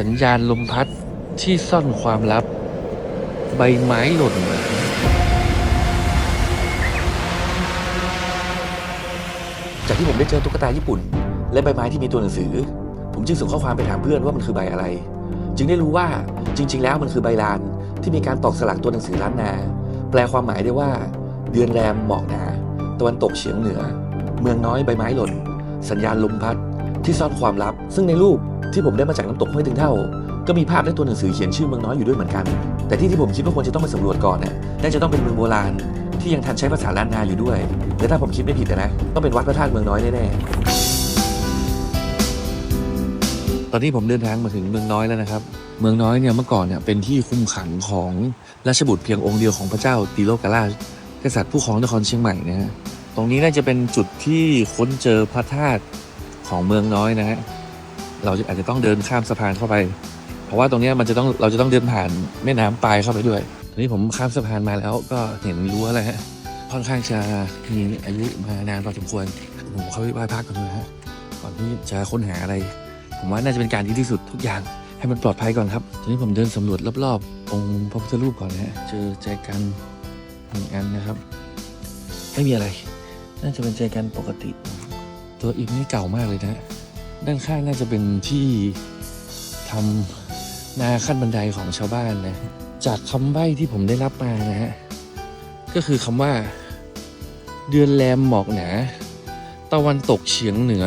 สัญญาณลมพัดที่ซ่อนความลับ ใบไม้หล่นจากที่ผมได้เจอตุ๊กตาญี่ปุ่น และใบไม้ที่มีตัวหนังสือ ผมจึงส่งข้อความไปถามเพื่อนว่ามันคือใบอะไร จึงได้รู้ว่าจริง ๆ แล้วมันคือใบลานที่มีการตอกสลักตัวหนังสือล้านนา แปลความหมายได้ว่า เดือนแรมหมอกหนาตะวันตกเฉียงเหนือ เมืองน้อยใบไม้หล่น สัญญาณลมพัดที่ซ่อนความลับ ซึ่งในรูป ที่ผมได้มาจากน้ำตกห้วยตึงเท่า ก็มีภาพและตัวหนังสือเขียนชื่อเมืองน้อยอยู่ด้วยเหมือนกัน แต่ที่ที่ผมคิดว่าควรจะต้องไปสำรวจก่อนน่ะน่าจะต้องเป็นเมืองโบราณ ที่ยังทันใช้ภาษาล้านนาอยู่ด้วยและถ้าผมคิดไม่ผิดนะต้องเป็นวัดพระธาตุเมืองน้อยแน่ๆตอนนี้ผมเดินทางมาถึงเมืองน้อยแล้วนะครับ เมืองน้อยเนี่ยเมื่อก่อนเนี่ยเป็นที่คุมขังของราชบุตรเพียงองค์เดียวของพระเจ้าติโลกราชกษัตริย์ผู้ครองนครเชียงใหม่นะฮะตรงนี้น่าจะเป็นจุดที่ค้นเจอพระธาตุของเมืองน้อยนะฮะ เราอาจจะต้องเดินข้ามสะพานเข้าไป เพราะว่าตรงนี้มันจะต้องเราจะต้องเดินผ่านแม่น้ำปลายเข้าไปด้วยตอนนี้ผมข้ามสะพานมาแล้วก็เห็นรั้วแล้วฮะค่อนข้างจะมีอายุมานานพอสมควรผมเข้าไปไหว้พระก่อนเลยฮะก่อนที่จะค้นหาอะไร ผมว่าน่าจะเป็นการดีที่สุดทุกอย่างให้มันปลอดภัยก่อนครับตอนนี้ผมเดินสำรวจรอบๆ องค์พระพุทธรูปก่อนนะฮะเจอแจกันหนึ่งอันนะครับ ไม่มีอะไร น่าจะเป็นแจกันปกติ ตัวอิฐนี่เก่ามากเลยนะฮะ ด้านข้างน่าจะเป็นที่ทำนาขั้นบันไดของชาวบ้านนะ จากคำใบ้ที่ผมได้รับมานะฮะ ก็คือคำว่า เดือนแรมหมอกหนา ตะวันตกเฉียงเหนือ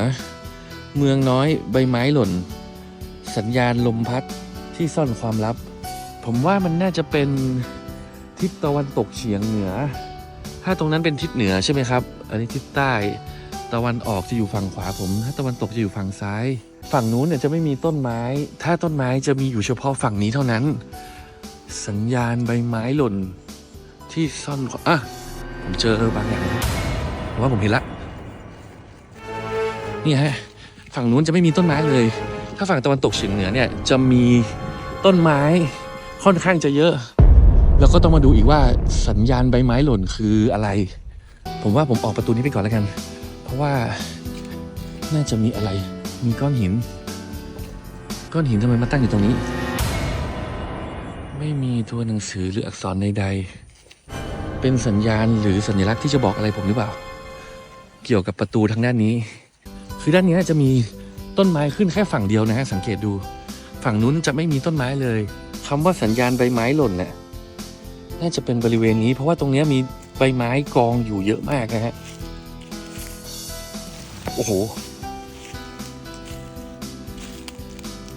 เมืองน้อยใบไม้หล่น สัญญาณลมพัดที่ซ่อนความลับ ผมว่ามันน่าจะเป็นทิศตะวันตกเฉียงเหนือ ถ้าตรงนั้นเป็นทิศเหนือใช่ไหมครับ อันนี้ทิศใต้ตะวันออกจะอยู่ฝั่งขวาผมถ้าตะวันตกจะอยู่ฝั่งซ้าย ฝั่งนู้นเนี่ยจะไม่มีต้นไม้ ถ้าต้นไม้จะมีอยู่เฉพาะฝั่งนี้เท่านั้น สัญญาณใบไม้หล่น ที่ซ่อนอะผมเจอบางอย่างว่าผมเห็นละนี่ฮะฝั่งนู้นจะไม่มีต้นไม้เลย ถ้าฝั่งตะวันตกเฉียงเหนือเนี่ยจะมีต้นไม้ค่อนข้างจะเยอะ แล้วก็ต้องมาดูอีกว่าสัญญาณใบไม้หล่นคืออะไร ผมว่าผมออกประตูนี้ไปก่อนแล้วกัน เพราะว่าน่าจะมีอะไร มีก้อนหิน ก้อนหินทำไมมาตั้งอยู่ตรงนี้ ไม่มีตัวหนังสือหรืออักษรใดๆ เป็นสัญญาณหรือสัญลักษณ์ที่จะบอกอะไรผมหรือเปล่า เกี่ยวกับประตูทางด้านนี้ คือด้านนี้จะมีต้นไม้ขึ้นแค่ฝั่งเดียวนะฮะสังเกตดู ฝั่งนู้นจะไม่มีต้นไม้เลยคำว่าสัญญาณใบไม้หล่นเนี่ยน่าจะเป็นบริเวณนี้ เพราะว่าตรงนี้มี ใบไม้กองอยู่เยอะมากนะฮะ โอ้โห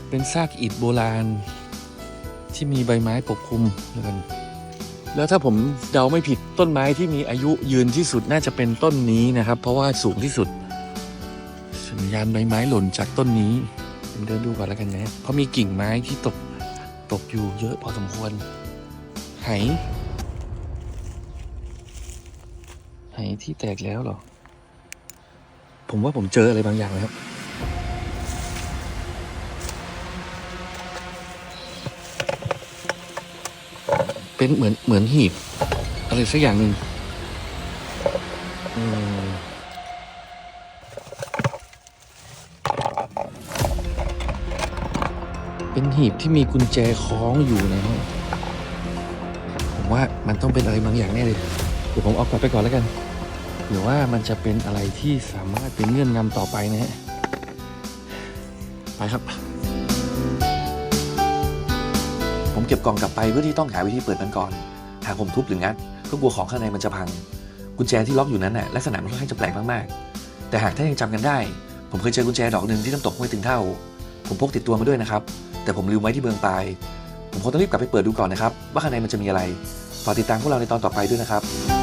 เป็นซากอิฐโบราณ ที่มีใบไม้ปกคลุมแล้วกัน แล้วถ้าผมเดาไม่ผิดต้นไม้ที่มีอายุยืนที่สุดน่าจะเป็นต้นนี้นะครับ เพราะว่าสูงที่สุด สัญญาณใบไม้หล่นจากต้นนี้ผมเดินดูก่อนแล้วกันนะ เพราะมีกิ่งไม้ที่ตกตกอยู่เยอะพอสมควรไห ไหที่แตกแล้วเหรอ ผมว่าผมเจออะไรบางอย่างแล้วครับ เป็นเหมือนเหมือนหีบ อะไรสักอย่างหนึ่งเป็นหีบที่มีกุญแจคล้องอยู่นะฮะผมว่ามันต้องเป็นอะไรบางอย่างแน่เลย ดี๋ยวผมเอากลับไปก่อนแล้วกันหรือว่ามันจะเป็นอะไรที่สามารถเป็นเงื่อนงำต่อไปนะฮะ ไปครับ ผมเก็บกล่องกลับไปเพื่อที่ต้องหาวิธีเปิดมันก่อน หากผมทุบหรืองัดก็กลัวของข้างในมันจะพัง กุญแจที่ล็อกอยู่นั้นน่ะลักษณะมันค่อนข้างจะแปลกมากๆ แต่หากท่านยังจำกันได้ ผมเคยเจอกุญแจดอกหนึ่งที่น้ำตกห้วยตึงเท่า ผมพกติดตัวมาด้วยนะครับ แต่ผมลืมไว้ที่เบืองปลาย ผมคงต้องรีบกลับไปเปิดดูก่อนนะครับ ว่าข้างในมันจะมีอะไร ฝากติดตามพวกเราในตอนต่อไปด้วยนะครับ